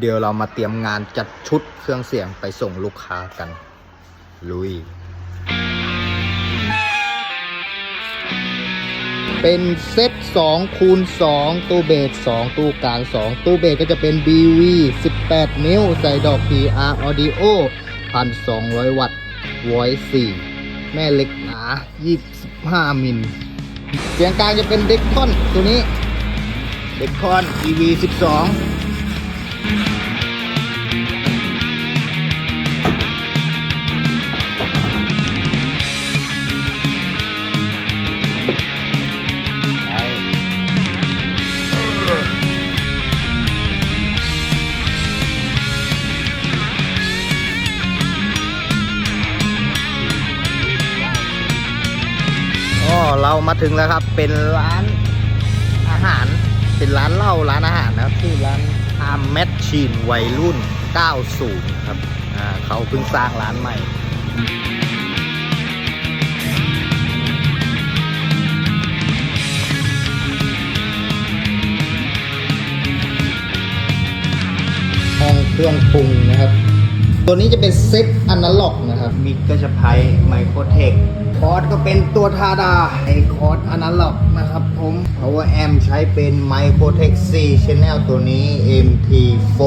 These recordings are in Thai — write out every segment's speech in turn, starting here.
เดี๋ยวเรามาเตรียมงานจัดชุดเครื่องเสียงไปส่งลูกค้ากัน ลุย เป็นเซต2คูณ2ตู้เบส2ตู้กลาง2ตู้เบสก็จะเป็น BV 18 นิ้ว ใส่ดอก PR Audio 1,200 วัตต์ Voice 4 แม่เหล็กหนา25 มิล เสียงกลางจะเป็นเด็กคอนตัวนี้ เด็กคอน EV 12 เรามาถึงแล้วครับ เป็นร้านอาหาร เป็นร้านเหล้าร้านอาหารนะครับชื่อร้านอาร์มแมชชีนวัยรุ่น 90 ครับอ่าเขาเพิ่งสร้างร้านใหม่ห้องเครื่องปรุงนะครับ ตัวนี้จะเป็นเซ็ตอนาล็อกนะครับ มิกก็จะไพไมโครเทค เป็นตัวทาดาไอคอร์ดอนาล็อกนะครับผม power amp ใช้เป็นไมโครเทค4 channel ตัวนี้ MT4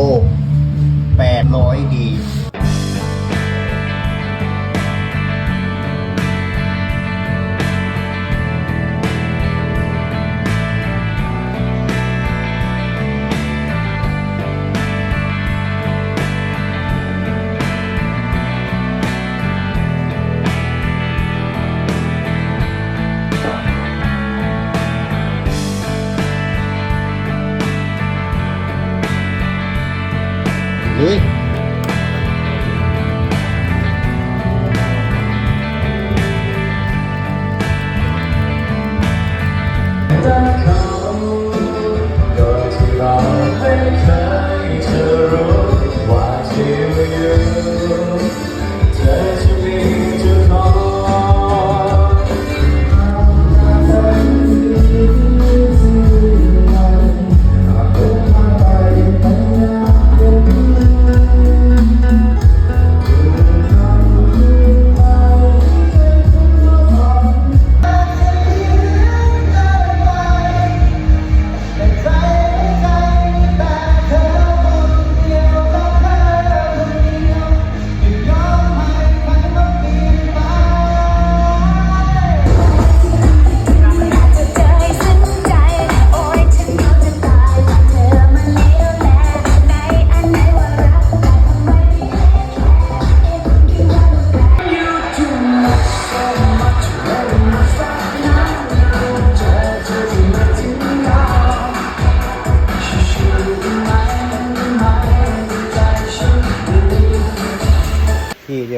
800D ลุยโดยที่เราไม่เคยจะรู้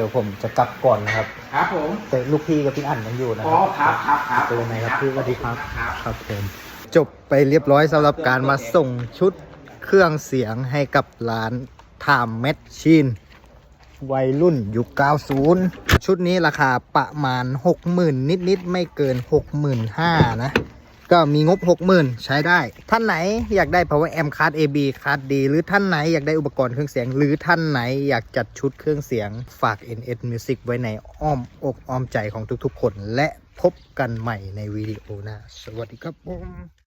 ยวผมจะกลับก่อนนะครับ ครับผมแต่ลูกพี่กับพี่อั๋นยังอยู่นะคอ๋รัอบครับครับครับเป็นยังไงครับพี่สวัสดีครับ ครับ ครับผมจบไปเรียบร้อยสำหรับการมาส่งชุดเครื่องเสียงให้กับร้านทามแมชชีนวัยรุ่นยุค 90 ชุดนี้ราคาประมาณ 60,000 นิด ๆ ไม่เกิน 65,000นะ ก็มีงบ 60,000 ใช้ได้ ท่านไหนอยากได้ power amp card AB card D หรือท่านไหนอยากได้อุปกรณ์เครื่องเสียง หรือท่านไหนอยากจัดชุดเครื่องเสียง ฝาก NS Music ไว้ในอ้อมอกอ้อมใจของทุกๆคน และพบกันใหม่ในวิดีโอหน้า สวัสดีครับผม